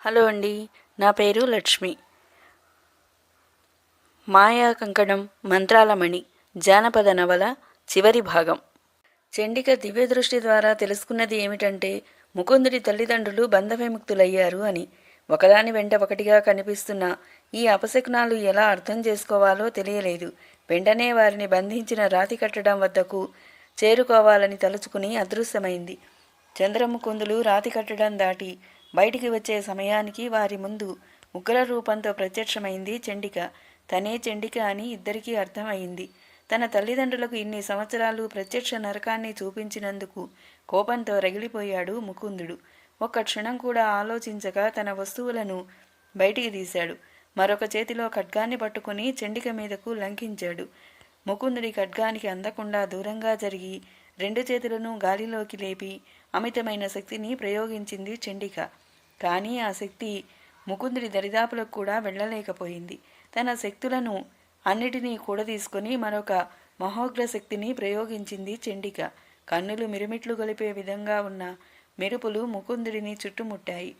Hello అండి నా పేరు లక్ష్మి. మాయా కంకణం మంత్రాలమణి జానపద నవల చివరి భాగం. చండిక దివ్య దృష్టి ద్వారా తెలుసుకున్నది ఏమిటంటే ముకుందుడి తల్లిదండ్రులు బంధవిముక్తులయ్యారు అని. ఒకదాని వెంట ఒకటిగా కనిపిస్తున్న ఈ అపశకునాలు ఎలా అర్థం చేసుకోవాలో తెలియలేదు. వెంటనే వారిని బంధించిన రాతి కట్టడం వద్దకు చేరుకోవాలని తలుచుకుని అదృశ్యమైంది. చంద్రముకుందులు రాతి కట్టడం దాటి బయటికి వచ్చే సమయానికి వారి ముందు ఉగ్ర రూపంతో ప్రత్యక్షమైంది చండిక. తనే చండిక అని ఇద్దరికీ అర్థమైంది. తన తల్లిదండ్రులకు ఇన్ని సంవత్సరాలు ప్రత్యక్ష నరకాన్ని చూపించినందుకు కోపంతో రగిలిపోయాడు ముకుందుడు. ఒక్క క్షణం కూడా ఆలోచించక తన వస్తువులను బయటికి తీశాడు. మరొక చేతిలో ఖడ్గాన్ని పట్టుకుని చండిక మీదకు లంఘించాడు ముకుందుడి ఖడ్గానికి అందకుండా దూరంగా జరిగి రెండు చేతులను గాలిలోకి లేపి అమితమైన శక్తిని ప్రయోగించింది చండిక. కానీ ఆ శక్తి ముకుందుడి దరిదాపులకు కూడా వెళ్ళలేకపోయింది. తన శక్తులను అన్నిటినీ కూడదీసుకొని మరొక మహోగ్ర శక్తిని ప్రయోగించింది చండిక. కన్నులు మిరుమిట్లు గొలిపే విధంగా ఉన్న మెరుపులు ముకుందుడిని చుట్టుముట్టాయి.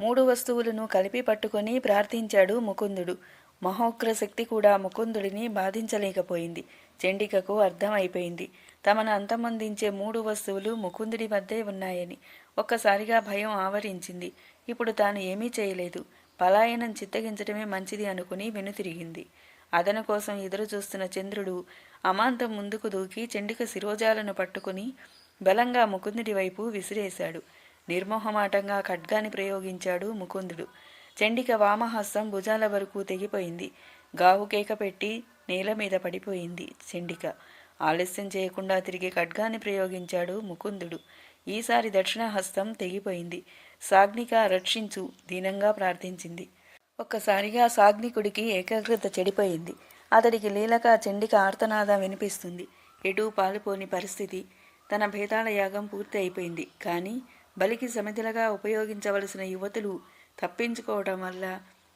మూడు వస్తువులను కలిపి పట్టుకొని ప్రార్థించాడు ముకుందుడు. మహోగ్ర శక్తి కూడా ముకుందుడిని బాధించలేకపోయింది. చండికకు అర్థమైపోయింది. తమను అంతమొందించే మూడు వస్తువులు ముకుందుడి వద్దే ఉన్నాయని. ఒక్కసారిగా భయం ఆవరించింది. ఇప్పుడు తాను ఏమీ చేయలేదు. పలాయనం చిత్తగించడమే మంచిది అనుకుని వెనుతిరిగింది. అదన కోసం ఎదురు చూస్తున్న చంద్రుడు అమాంతం ముందుకు దూకి చెండిక శిరోజాలను పట్టుకుని బలంగా ముకుందుడి వైపు విసిరేశాడు. నిర్మోహమాటంగా ఖడ్గాని ప్రయోగించాడు ముకుందుడు. చండిక వామహస్తం భుజాల వరకు తెగిపోయింది. గావు కేక పెట్టి నేల మీద పడిపోయింది చండిక. ఆలస్యం చేయకుండా తిరిగి ఖడ్గాని ప్రయోగించాడు ముకుందుడు. ఈసారి దక్షిణ హస్తం తెగిపోయింది. సాగ్నిక రక్షించు దీనంగా ప్రార్థించింది. ఒక్కసారిగా సాగ్నికుడికి ఏకాగ్రత చెడిపోయింది. అతడికి లీలక చండిక ఆర్తనాదం వినిపిస్తుంది. ఎటూ పాలుపోని పరిస్థితి. తన భేదాల యాగం పూర్తి అయిపోయింది కానీ బలికి సమితిలుగా ఉపయోగించవలసిన యువతులు తప్పించుకోవటం వల్ల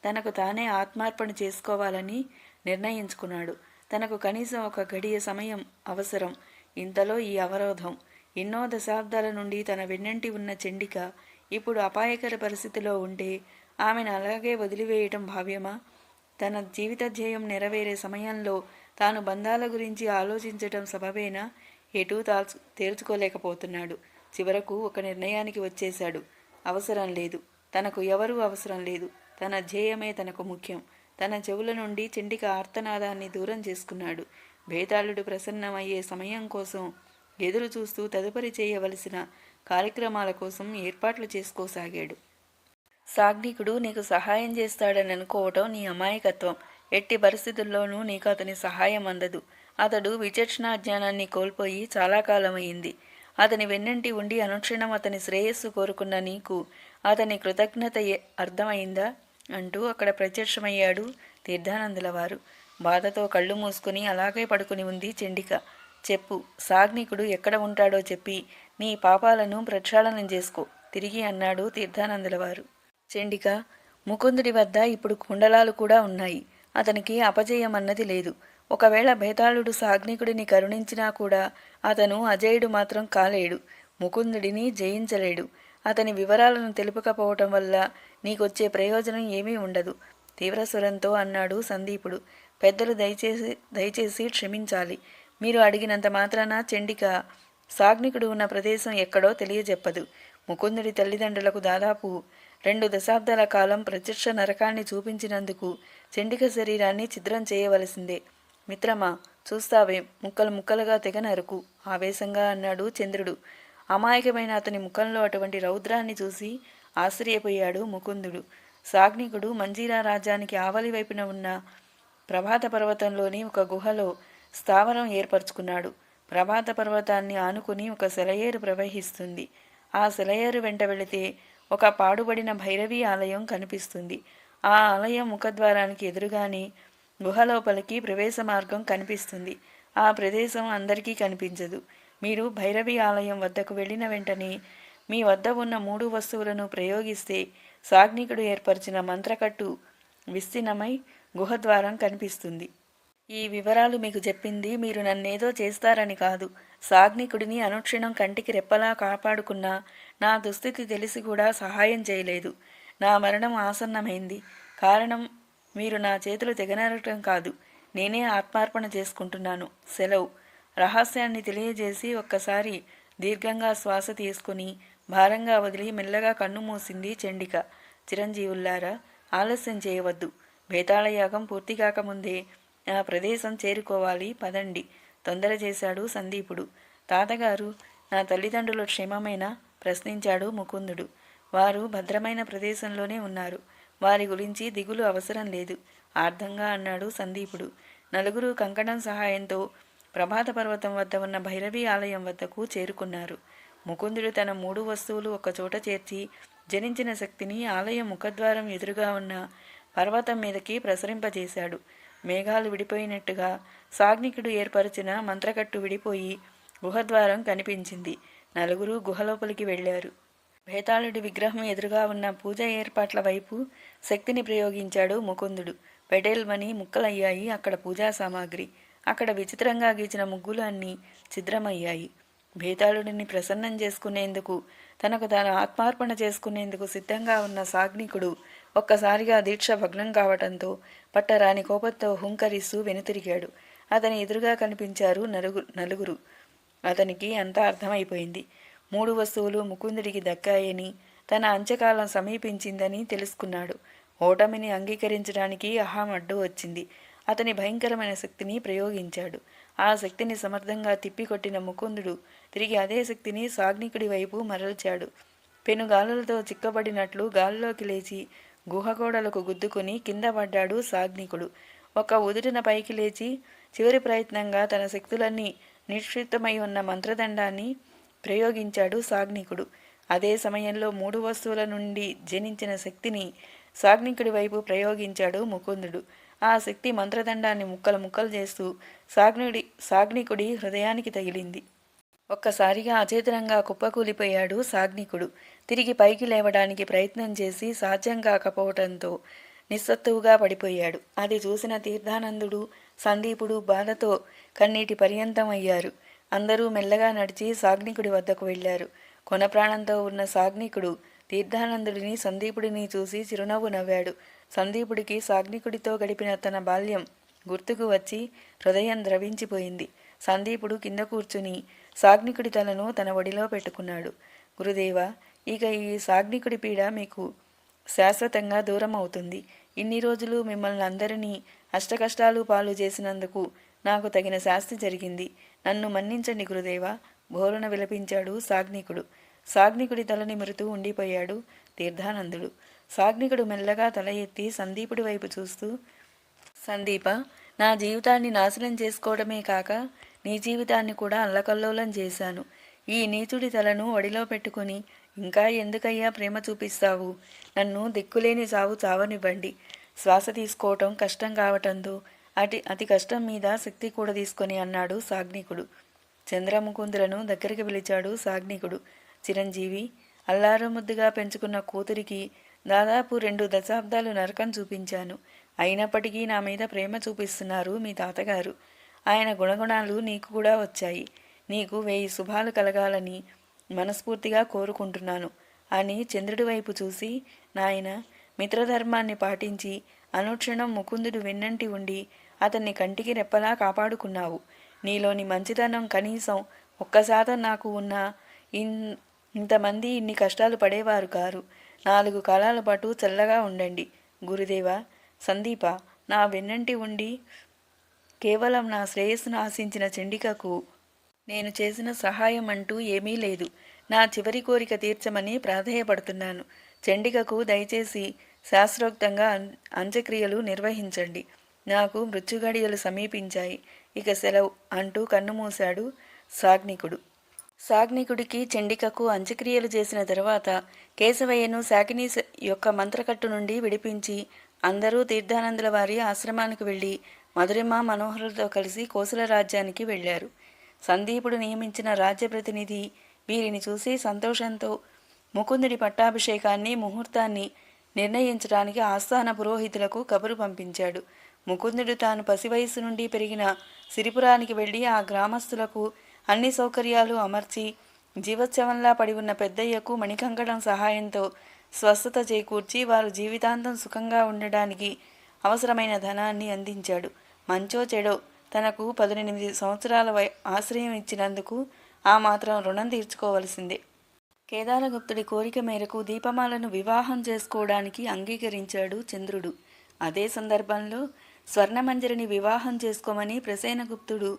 తనకు తానే ఆత్మార్పణ చేసుకోవాలని నిర్ణయించుకున్నాడు. తనకు కనీసం ఒక గడియ సమయం అవసరం. ఇంతలో ఈ అవరోధం. ఎన్నో దశాబ్దాల నుండి తన వెన్నంటి ఉన్న చండిక ఇప్పుడు అపాయకర పరిస్థితిలో ఉంటే ఆమెను అలాగే వదిలివేయటం భావ్యమా? తన జీవిత ధ్యేయం నెరవేరే సమయంలో తాను బంధాల గురించి ఆలోచించటం సబబేనా? ఎటూ తాల్చు తేల్చుకోలేకపోతున్నాడు. చివరకు ఒక నిర్ణయానికి వచ్చేశాడు. అవసరం లేదు. తనకు ఎవరూ అవసరం లేదు. తన ధ్యేయమే తనకు ముఖ్యం. తన చెవుల నుండి చెండిక ఆర్తనాదాన్ని దూరం చేసుకున్నాడు. భేతాళుడు ప్రసన్నమయ్యే సమయం కోసం ఎదురు చూస్తూ తదుపరి చేయవలసిన కార్యక్రమాల కోసం ఏర్పాట్లు చేసుకోసాగాడు. సాగ్నికుడు నీకు సహాయం చేస్తాడని అనుకోవటం నీ అమాయకత్వం. ఎట్టి పరిస్థితుల్లోనూ నీకు అతని సహాయం అందదు. అతడు విచక్షణ జ్ఞానాన్ని కోల్పోయి చాలా కాలమైంది అతని వెన్నంటి ఉండి అనుక్షణం అతని శ్రేయస్సు కోరుకున్న నీకు అతని కృతజ్ఞత అర్థమైందా? అంటూ అక్కడ ప్రత్యక్షమయ్యాడు తీర్థానందుల వారు బాధతో కళ్ళు మూసుకుని అలాగే పడుకుని ఉంది చండిక. చెప్పు సాగ్నికుడు ఎక్కడ ఉంటాడో చెప్పి నీ పాపాలను ప్రక్షాళనం చేసుకో తిరిగి అన్నాడు తీర్థానందుల వారు చెండిక ముకుందుడి వద్ద ఇప్పుడు కుండలాలు కూడా ఉన్నాయి. అతనికి అపజయం అన్నది లేదు. ఒకవేళ భేతాళుడు సాగ్నికుడిని కరుణించినా కూడా అతను అజయుడు మాత్రం కాలేడు. ముకుందుడిని జయించలేడు. అతని వివరాలను తెలుపకపోవటం వల్ల నీకొచ్చే ప్రయోజనం ఏమీ ఉండదు. తీవ్రస్వరంతో అన్నాడు సందీపుడు. పెద్దలు దయచేసి దయచేసి క్షమించాలి. మీరు అడిగినంత మాత్రాన చండిక సాగ్నికుడు ఉన్న ప్రదేశం ఎక్కడో తెలియజెప్పదు. ముకుందుడి తల్లిదండ్రులకు దాదాపు రెండు దశాబ్దాల కాలం ప్రత్యక్ష నరకాన్ని చూపించినందుకు చండిక శరీరాన్ని ఛిద్రం చేయవలసిందే. మిత్రమా చూస్తావే? ముక్కలు ముక్కలుగా తెగ నరుకు. ఆవేశంగా అన్నాడు చంద్రుడు. అమాయకమైన అతని ముఖంలో అటువంటి రౌద్రాన్ని చూసి ఆశ్చర్యపోయాడు ముకుందుడు. సాగ్నికుడు మంజీరా రాజ్యానికి ఆవలి వైపున ఉన్న ప్రభాత పర్వతంలోని ఒక గుహలో స్థావరం ఏర్పరచుకున్నాడు. ప్రభాత పర్వతాన్ని ఆనుకుని ఒక సెలయేరు ప్రవహిస్తుంది. ఆ సెలయేరు వెంట వెళితే ఒక పాడుబడిన భైరవి ఆలయం కనిపిస్తుంది. ఆ ఆలయం ముఖద్వారానికి ఎదురుగానే గుహలోపలికి ప్రవేశ మార్గం కనిపిస్తుంది. ఆ ప్రదేశం అందరికీ కనిపించదు. మీరు భైరవి ఆలయం వద్దకు వెళ్ళిన వెంటనే మీ వద్ద ఉన్న మూడు వస్తువులను ప్రయోగిస్తే సాగ్నికుడు ఏర్పరిచిన మంత్రకట్టు విస్తీర్ణమై గుహద్వారం కనిపిస్తుంది. ఈ వివరాలు మీకు చెప్పింది మీరు నన్నేదో చేస్తారని కాదు. సాగ్నికుడిని అనుక్షణం కంటికి రెప్పలా కాపాడుకున్న నా దుస్థితి తెలిసి కూడా సహాయం చేయలేదు. నా మరణం ఆసన్నమైంది. కారణం మీరు నా చేతులు తెగనరటం కాదు. నేనే ఆత్మార్పణ చేసుకుంటున్నాను. సెలవు. రహస్యాన్ని తెలియజేసి ఒక్కసారి దీర్ఘంగా శ్వాస తీసుకుని భారంగా వదిలి మెల్లగా కన్ను మూసింది చండిక. చిరంజీవుల్లారా ఆలస్యం చేయవద్దు. భేతాళయాగం పూర్తి కాకముందే ఆ ప్రదేశం చేరుకోవాలి. పదండి. తొందర చేశాడు సందీపుడు. తాతగారు నా తల్లిదండ్రులు క్షేమమేనా? ప్రశ్నించాడు ముకుందుడు. వారు భద్రమైన ప్రదేశంలోనే ఉన్నారు. వారి గురించి దిగులు అవసరం లేదు. ఆర్ధంగా అన్నాడు సందీపుడు. నలుగురు కంకణం సహాయంతో ప్రభాత పర్వతం వద్ద ఉన్న భైరవి ఆలయం వద్దకు చేరుకున్నారు. ముకుందుడు తన మూడు వస్తువులు ఒకచోట చేర్చి జనించిన శక్తిని ఆలయం ముఖద్వారం ఎదురుగా ఉన్న పర్వతం మీదకి ప్రసరింపజేశాడు. మేఘాలు విడిపోయినట్టుగా సాగ్నికుడు ఏర్పరిచిన మంత్రకట్టు విడిపోయి గుహద్వారం కనిపించింది. నలుగురు గుహలోపలికి వెళ్ళారు. భేతాళుడి విగ్రహం ఎదురుగా ఉన్న పూజ ఏర్పాట్ల వైపు శక్తిని ప్రయోగించాడు ముకుందుడు. పెటేల్మని ముక్కలయ్యాయి అక్కడ పూజా సామాగ్రి. అక్కడ విచిత్రంగా గీచిన ముగ్గులు అన్నీ ఛిద్రమయ్యాయి. భేతాళుడిని ప్రసన్నం చేసుకునేందుకు తనకు తాను ఆత్మార్పణ చేసుకునేందుకు సిద్ధంగా ఉన్న సాగ్నికుడు ఒక్కసారిగా దీక్ష భగ్నం కావటంతో పట్టరాని కోపంతో హుంకరిస్తూ వెనుతిరిగాడు. అతని ఎదురుగా కనిపించారు నలుగు నలుగురు. అతనికి అంతా అర్థమైపోయింది. మూడు వస్తువులు ముకుందుడికి దక్కాయని తన అంచకాలం సమీపించిందని తెలుసుకున్నాడు. ఓటమిని అంగీకరించడానికి అహం అడ్డు వచ్చింది. అతని భయంకరమైన శక్తిని ప్రయోగించాడు. ఆ శక్తిని సమర్థంగా తిప్పికొట్టిన ముకుందుడు తిరిగి అదే శక్తిని సాగ్నికుడి వైపు మరల్చాడు. పెనుగాలులతో చిక్కబడినట్లు గాలిలోకి లేచి గుహగోడలకు గుద్దుకుని కింద పడ్డాడు సాగ్నికుడు. ఒక ఉదుటిన పైకి లేచి చివరి ప్రయత్నంగా తన శక్తులన్నీ నిక్షిప్తమై ఉన్న మంత్రదండాన్ని ప్రయోగించాడు సాగ్నికుడు. అదే సమయంలో మూడు వస్తువుల నుండి జనించిన శక్తిని సాగ్నికుడి వైపు ప్రయోగించాడు ముకుందుడు. ఆ శక్తి మంత్రదండాన్ని ముక్కలు ముక్కలు చేస్తూ సాగ్నుడి సాగ్నికుడి హృదయానికి తగిలింది. ఒక్కసారిగా అచేతనంగా కుప్పకూలిపోయాడు సాగ్నికుడు. తిరిగి పైకి లేవడానికి ప్రయత్నం చేసి సాధ్యం కాకపోవటంతో నిస్సత్తువుగా పడిపోయాడు. అది చూసిన తీర్థానందుడు సందీపుడు బాధతో కన్నీటి పర్యంతం అయ్యారు అందరూ మెల్లగా నడిచి సాగ్నికుడి వద్దకు వెళ్ళారు. కొన ప్రాణంతో ఉన్న సాగ్నికుడు తీర్థానందుడిని సందీపుడిని చూసి చిరునవ్వు నవ్వాడు. సందీపుడికి సాగ్నికుడితో గడిపిన తన బాల్యం గుర్తుకు వచ్చి హృదయం ద్రవించిపోయింది. సందీపుడు కింద కూర్చుని సాగ్నికుడి తలను తన ఒడిలో పెట్టుకున్నాడు. గురుదేవ ఇక ఈ సాగ్నికుడి పీడ మీకు శాశ్వతంగా దూరం అవుతుంది ఇన్ని రోజులు మిమ్మల్ని అందరినీ అష్టకష్టాలు పాలు చేసినందుకు నాకు తగిన శాస్తి జరిగింది. నన్ను మన్నించండి గురుదేవ బోరున విలపించాడు సాగ్నికుడు. సాగ్నికుడి తల నిమురుతూ ఉండిపోయాడు తీర్థానందుడు. సాగ్నికుడు మెల్లగా తల ఎత్తి సందీపుడి వైపు చూస్తూ సందీప నా జీవితాన్ని నాశనం చేసుకోవడమే కాక నీ జీవితాన్ని కూడా అల్లకల్లోలం చేశాను. ఈ నీచుడి తలను ఒడిలో పెట్టుకుని ఇంకా ఎందుకయ్యా ప్రేమ చూపిస్తావు? నన్ను దిక్కులేని సావు చావనివ్వండి. శ్వాస తీసుకోవటం కష్టం కావటంతో అతి అతి కష్టం మీద శక్తి కూడా తీసుకొని అన్నాడు సాగ్నికుడు. చంద్రముకుందులను దగ్గరికి పిలిచాడు సాగ్నికుడు. చిరంజీవి అల్లారముద్దుగా పెంచుకున్న కూతురికి దాదాపు రెండు దశాబ్దాలు నరకం చూపించాను. అయినప్పటికీ నా మీద ప్రేమ చూపిస్తున్నారు మీ తాతగారు. ఆయన గుణగుణాలు నీకు కూడా వచ్చాయి. నీకు వెయ్యి శుభాలు కలగాలని మనస్ఫూర్తిగా కోరుకుంటున్నాను. అని చంద్రుడి వైపు చూసి నాయన మిత్రధర్మాన్ని పాటించి అనుక్షణం ముకుందుడు వెన్నంటి ఉండి అతన్ని కంటికి రెప్పలా కాపాడుకున్నావు. నీలోని మంచితనం కనీసం ఒక్క శాతం నాకు ఉన్న ఇన్ ఇంతమంది ఇన్ని కష్టాలు పడేవారు కారు. నాలుగు కాలాల పాటు చల్లగా ఉండండి. గురుదేవ సందీప నా వెన్నంటి ఉండి కేవలం నా శ్రేయస్సును ఆశించిన చండికకు నేను చేసిన సహాయం అంటూ ఏమీ లేదు. నా చివరి కోరిక తీర్చమని ప్రాధేయపడుతున్నాను. చండికకు దయచేసి శాస్త్రోక్తంగా అం అంత్యక్రియలు నిర్వహించండి. నాకు మృత్యుగడియలు సమీపించాయి. ఇక సెలవు అంటూ కన్నుమూశాడు సాగ్నికుడు. సాగ్నికుడికి చండికకు అంత్యక్రియలు చేసిన తరువాత కేశవయ్యను శాకిని యొక్క మంత్రకట్టు నుండి విడిపించి అందరూ తీర్థానందుల వారి ఆశ్రమానికి వెళ్ళి మధురిమ మనోహరులతో కలిసి కోసల రాజ్యానికి వెళ్ళారు. సందీపుడు నియమించిన రాజ్య ప్రతినిధి వీరిని చూసి సంతోషంతో ముకుందుడి పట్టాభిషేకాన్ని ముహూర్తాన్ని నిర్ణయించడానికి ఆస్థాన పురోహితులకు కబురు పంపించాడు. ముకుందుడు తాను పసివయసు నుండి పెరిగిన సిరిపురానికి వెళ్ళి ఆ గ్రామస్తులకు అన్ని సౌకర్యాలు అమర్చి జీవోత్సవంలా పడి ఉన్న పెద్దయ్యకు మణికంకణం సహాయంతో స్వస్థత చేకూర్చి వారు జీవితాంతం సుఖంగా ఉండడానికి అవసరమైన ధనాన్ని అందించాడు. మంచో చెడో తనకు పద్దెనిమిది సంవత్సరాల వై ఆశ్రయం ఇచ్చినందుకు ఆ మాత్రం రుణం తీర్చుకోవలసిందే. కేదారగుప్తుడి కోరిక మేరకు దీపమాలను వివాహం చేసుకోవడానికి అంగీకరించాడు చంద్రుడు. అదే సందర్భంలో స్వర్ణమంజరిని వివాహం చేసుకోమని ప్రసేనగుప్తుడు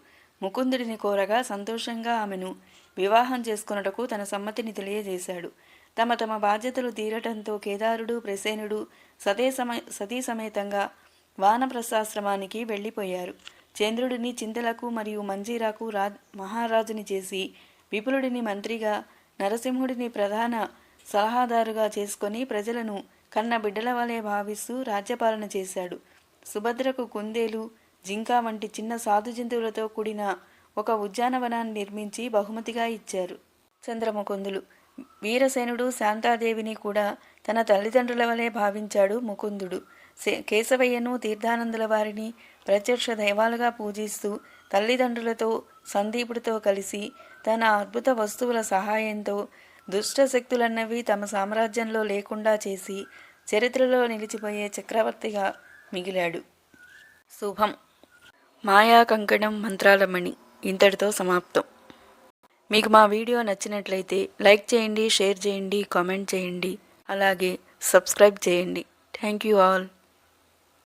ముకుందుడిని కోరగా సంతోషంగా ఆమెను వివాహం చేసుకొనుటకు తన సమ్మతిని తెలియజేశాడు. తమ తమ బాధ్యతలు తీరటంతో కేదారుడు ప్రసేనుడు సతీ సమ సతీ సమేతంగా వానప్రస్థాశ్రమానికి వెళ్ళిపోయారు. చంద్రుడిని చింతలకు మరియు మంజీరాకు రా మహారాజుని చేసి విపులుడిని మంత్రిగా నరసింహుడిని ప్రధాన సలహాదారుగా చేసుకొని ప్రజలను కన్న బిడ్డల వలె భావిస్తూ రాజ్యపాలన చేశాడు. సుభద్రకు కుందేలు జింక వంటి చిన్న సాధు జంతువులతో కూడిన ఒక ఉద్యానవనాన్ని నిర్మించి బహుమతిగా ఇచ్చారు. చంద్రముకుందులు. వీరసేనుడు శాంతాదేవిని కూడా తన తల్లిదండ్రుల వలె భావించాడు ముకుందుడు. కేశవయ్యను తీర్థానందుల వారిని ప్రత్యక్ష దైవాలుగా పూజిస్తూ తల్లిదండ్రులతో సందీపుడితో కలిసి తన అద్భుత వస్తువుల సహాయంతో దుష్ట శక్తులన్నవి తమ సామ్రాజ్యంలో లేకుండా చేసి చరిత్రలో నిలిచిపోయే చక్రవర్తిగా మిగిలాడు. శుభం. మాయా కంకణం మంత్రాలమణి ఇంతటితో సమాప్తం. మీకు మా వీడియో నచ్చినట్లయితే లైక్ చేయండి షేర్ చేయండి కామెంట్ చేయండి అలాగే సబ్స్క్రైబ్ చేయండి. Thank you all.